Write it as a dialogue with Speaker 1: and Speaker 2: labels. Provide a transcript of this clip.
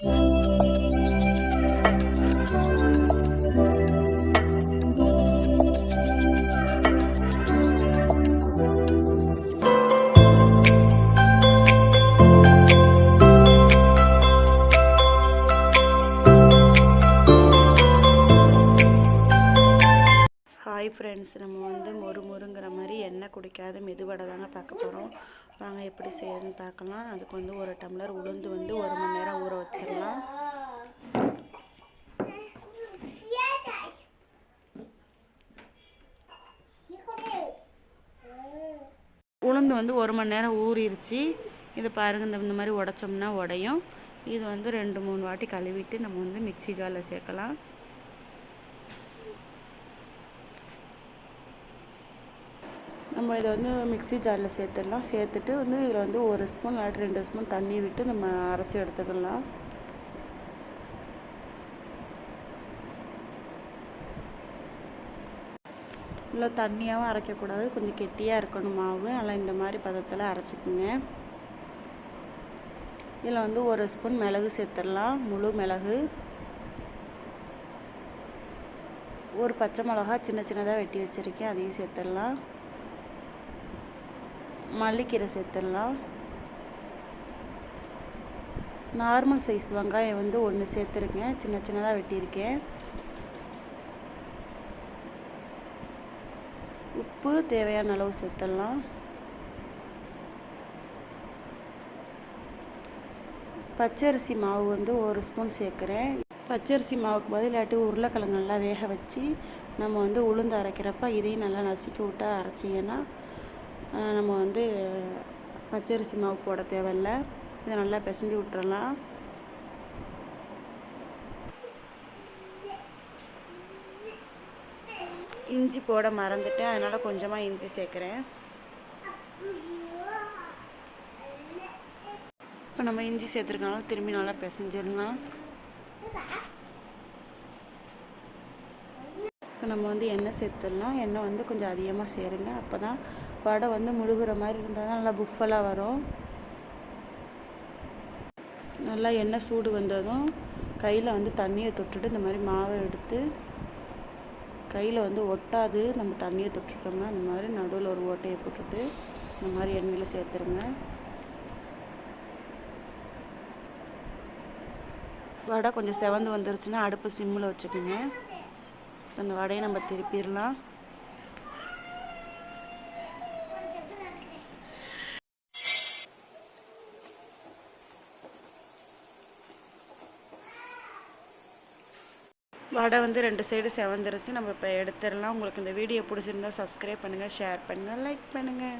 Speaker 1: Hi friends நம்ம வந்து மொறு மொறுங்கிற மாதிரி எண்ணெய் குடிக்காத மெதுவடை தாங்க பார்க்க போகிறோம் வாங்க எப்படி செய்யறதுன்னு பார்க்கலாம். அதுக்கு வந்து ஒரு டம்ளர் உளுந்து வந்து ஒரு மணி நேரம் உளுந்து வந்து ஒரு மணி நேரம் ஊறிடுச்சு இது பாருங்க இந்த இந்த மாதிரி உடைச்சோம்னா உடையும். இது வந்து ரெண்டு மூணு வாட்டி கழுவிட்டு நம்ம வந்து மிக்ஸி ஜாரில் சேர்க்கலாம். நம்ம இதை வந்து மிக்ஸி ஜாரில் சேர்த்துடலாம். சேர்த்துட்டு வந்து இதில் வந்து ஒரு ஸ்பூன் இல்லாட்டி ரெண்டு ஸ்பூன் தண்ணி விட்டு நம்ம அரைச்சி எடுத்துக்கலாம். இல்லை தண்ணியாகவும் அரைக்கக்கூடாது. கொஞ்சம் கெட்டியாக இருக்கணும் மாவு. நல்லா இந்த மாதிரி பதத்தில் அரைச்சிக்குங்க. இதில் வந்து ஒரு ஸ்பூன் மிளகு சேர்த்துடலாம். முழு மிளகு. ஒரு பச்சை மிளகா சின்ன சின்னதாக வெட்டி வச்சுருக்கேன். அதையும் சேர்த்துடலாம். மல்லிக்கீரை சேர்த்துடலாம். நார்மல் சைஸ் வெங்காயம் வந்து ஒன்று சேர்த்துருக்கேன். சின்ன சின்னதாக வெட்டியிருக்கேன். உப்பு தேவையான அளவு சேர்த்துடலாம். பச்சரிசி மாவு வந்து ஒரு ஸ்பூன் சேர்க்குறேன். பச்சரிசி மாவுக்கு பதிலாட்டி உருளைக்கிழங்கு நல்லா வேக வச்சு நம்ம வந்து உளுந்து அரைக்கிறப்ப இதையும் நல்லா நசுக்கி விட்டா அரைச்சிங்கன்னா நம்ம வந்து பச்சரிசி மாவு போட தேவையில்ல. இதை நல்லா பிசைஞ்சு விட்டுறலாம். இஞ்சி போட மறந்துட்டேன் அதனால் கொஞ்சமாக இஞ்சி சேர்க்குறேன். இப்போ நம்ம இஞ்சி சேர்த்துருக்கனால திரும்பி நல்லா பிசைஞ்சிடலாம். இப்போ நம்ம வந்து எண்ணெய் சேர்த்துடலாம். எண்ணெய் வந்து கொஞ்சம் அதிகமாக சேருங்க. அப்போ தான் வடை வந்து முழுகிற மாதிரி இருந்தால் தான் நல்லா புஃபலாக வரும். நல்லா எண்ணெய் சூடு வந்ததும் கையில் வந்து தண்ணியை தொட்டுட்டு இந்த மாதிரி மாவை எடுத்து கையில் வந்து ஒட்டாது. நம்ம தண்ணியை தொட்டுட்டோம்னா இந்த மாதிரி நடுவில் ஒரு ஓட்டையை போட்டுட்டு இந்த மாதிரி எண்ணெயில் சேர்த்துருங்க. வடை கொஞ்சம் செவந்து வந்துருச்சுன்னா அடுப்பு சிம்மில் வச்சுக்கோங்க. அந்த வடையை நம்ம திருப்பிடலாம். வடை வந்து ரெண்டு சைடு செவந்துருச்சு. நம்ம இப்போ எடுத்துடலாம். உங்களுக்கு இந்த வீடியோ பிடிச்சிருந்தா சப்ஸ்கிரைப் பண்ணுங்கள் ஷேர் பண்ணுங்கள் லைக் பண்ணுங்கள்